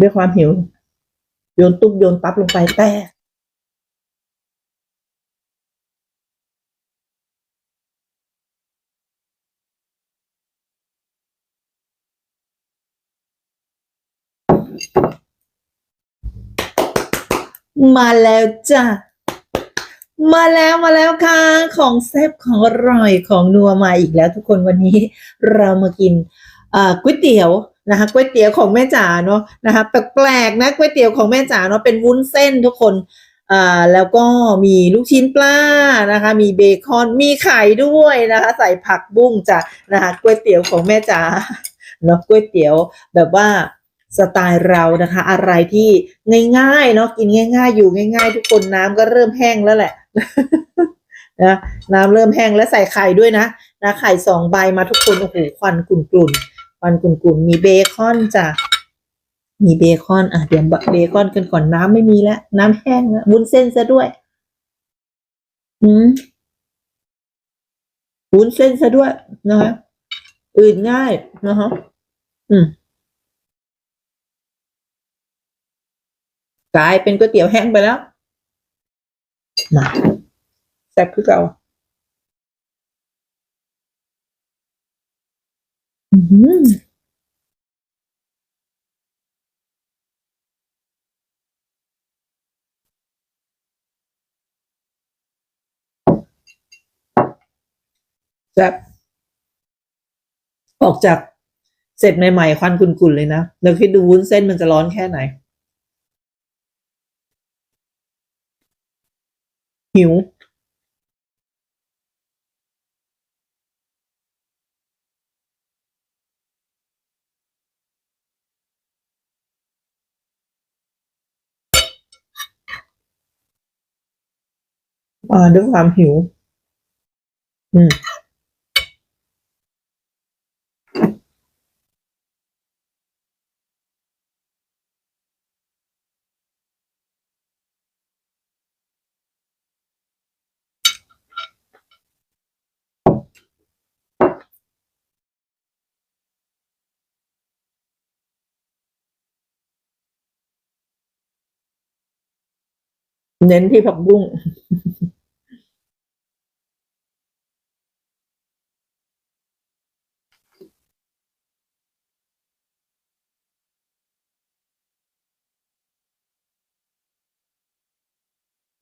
ด้วยความหิว โยนตุ๊บโยนปั๊บลงไปแต่มาแล้วจ้ะ มาแล้วมาแล้วค่ะ ของแซ่บของอร่อยของนัวมาอีกแล้วทุกคนวันนี้เรามากินก๋วยเตี๋ยวนะคะก๋วยเตี๋ยวของแม่จ๋าเนาะนะคะแปลกๆนะก๋วยเตี๋ยวของแม่จ๋าเนาะเป็นวุ้นเส้นทุกคนอ่าแล้วก็มีลูกชิ้นปลานะคะ มีเบคอนมีไข่ด้วยนะคะ ใส่ผักบุ้งจ้ะนะคะก๋วยเตี๋ยวของแม่จ๋าเนาะก๋วยเตี๋ยวแบบว่าสไตล์เรานะคะ อะไรที่ง่ายๆเนาะกินง่าย ๆ อยู่ง่าย ๆ ทุกคนน้ำก็เริ่มแห้งแล้วแหละนะน้ำเริ่มแห้งแล้วใส่ไข่ด้วยนะนะไข่สองใบมาทุกคนโอ้โหควันกุ่นกุ่นๆ วันกุ่นกุ่นๆมีเบคอนจ้ะมีเบคอนอะเดี๋ยวเบคอนกันก่อนน้ำไม่มีแล้วน้ำแห้งแล้ววุ้นเส้นซะด้วยอืมวุ้นเส้นซะด้วยนะคะอื่นง่ายนะคะอืมกลายเป็นก๋วยเตี๋ยวแห้งไปแล้วมาแซ่บคือเก่า อืมแซ่บออกจากเสร็จใหม่ๆ ควันกุนๆเลยนะแล้วคิดดูวุ้นเส้นมันจะร้อนแค่ไหน หิว มาด้วยความหิว อืมเน้นที่ผักบุ้ง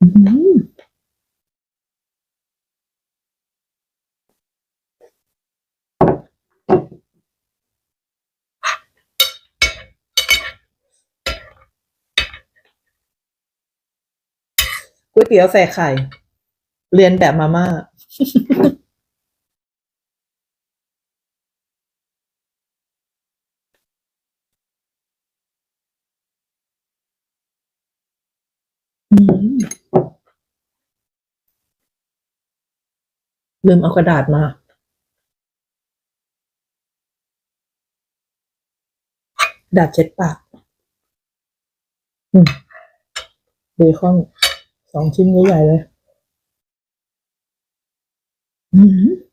ก๋วยเตี๋ยวใส่ไข่ เรียนแบบมาม่าอืม ลืมเอากระดาษมาดาบเช็ดปากเบคอนสองชิ้นใหญ่ๆเลย อืม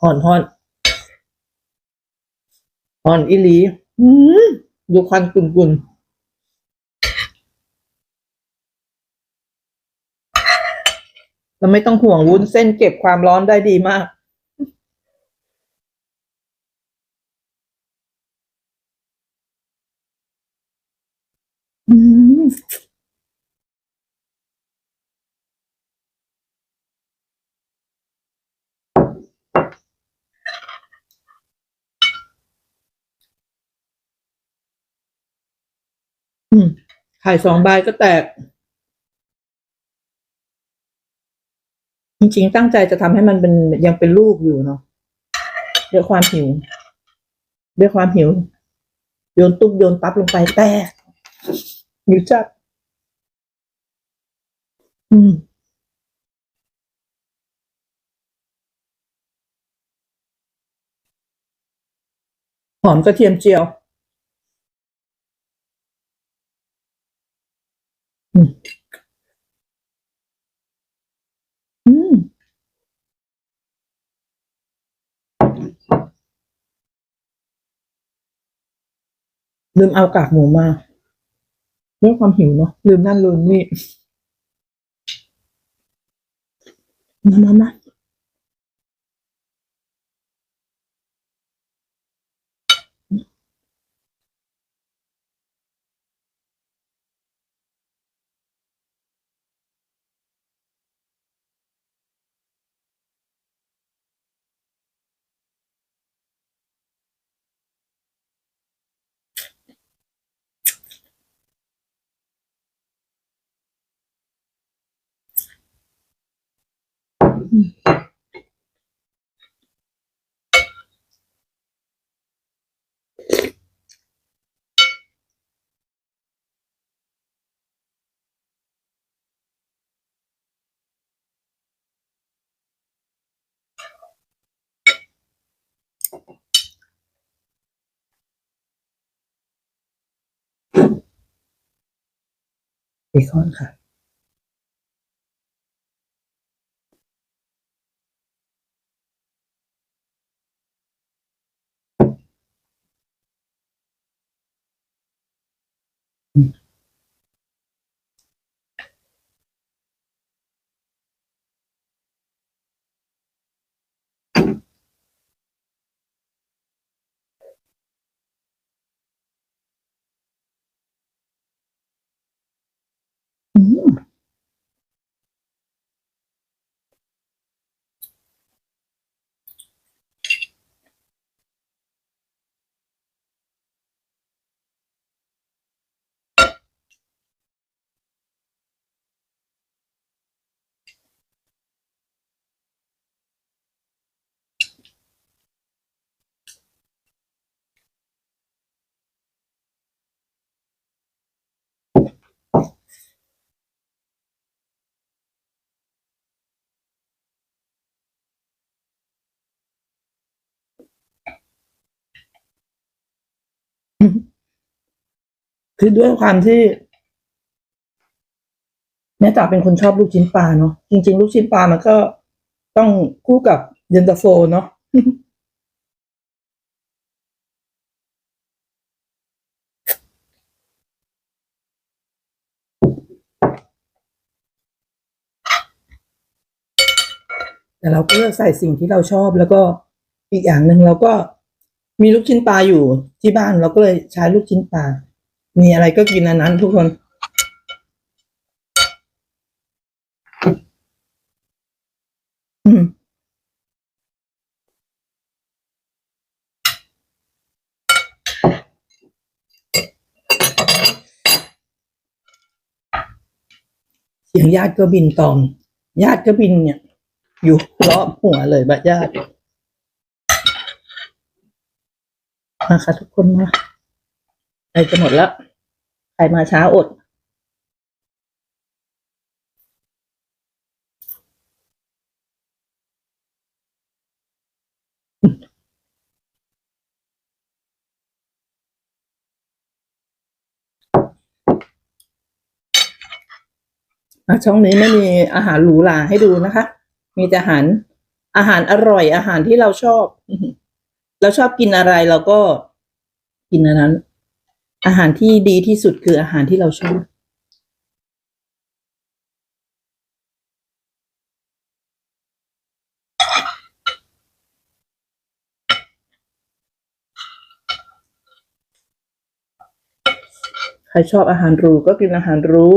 ห่อนห่อนห่อนอีหลีอืมดูควันกุ่นกุ่นเราไม่ต้องห่วงวุ้นเส้นเก็บความร้อนได้ดีมาก อืม อืม ไข่สองใบก็แตก จริงๆ ตั้งใจจะทำให้มันเป็นยังเป็นลูกอยู่เนาะด้วยความหิวด้วยความหิว โยนตุ๊บโยนปั๊บลงไปแต่หิวจัดอืมหอมกระเทียมเจียว อืมลืมเอากากหมูมาด้วยความหิวเนาะลืมนั่นลืมนี่ มามามา เบคอนค่ะ อื คือด้วยความที่แม่จ๋าเป็นคนชอบลูกชิ้นปลาเนาะจริง ๆ ลูกชิ้นปลามันก็ต้องคู่กับเย็นตาโฟเนาะแต่เราก็เลือกใส่สิ่งที่เราชอบแล้วก็อีกอย่างหนึ่งเราก็มีลูกชิ้นปลาอยู่ที่บ้านเราก็เลยใช้ลูกชิ้นปลา มีอะไรก็กินอันนั้นทุกคน อืมเสียงญาติก็บินตอมญาติก็บินเนี่ย อยู่รอบหัวเลยบะญาติมาค่ะทุกคนมาใกล้จะหมดแล้ว ใครมาช้าอดช่องนี้ไม่มีอาหารหรูหราให้ดูนะคะ มีแต่อาหารอาหารอร่อยอาหารที่เราชอบ เราชอบกินอะไรเราก็กินอันนั้น อาหารที่ดีที่สุดคืออาหารที่เราชอบใครชอบอาหารหรูก็กินอาหารหรู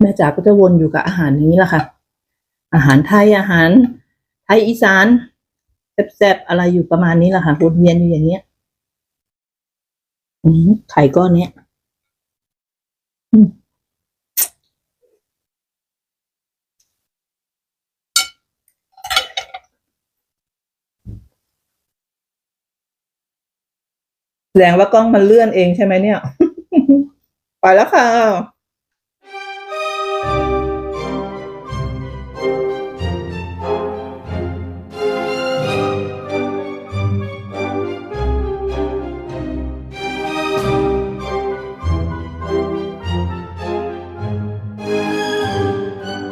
แม่จ๋าก็จะวนอยู่กับอาหารนี้แหละค่ะ อาหารไทยอาหารไทยอีสานแซ่บๆอะไรอยู่ประมาณนี้แหละค่ะวนเวียนอยู่อย่างเงี้ยอืมไข่ก้อนเนี้ยอืมแสดงว่ากล้องมันเลื่อนเองใช่ไหมเนี่ย ไปแล้วค่ะ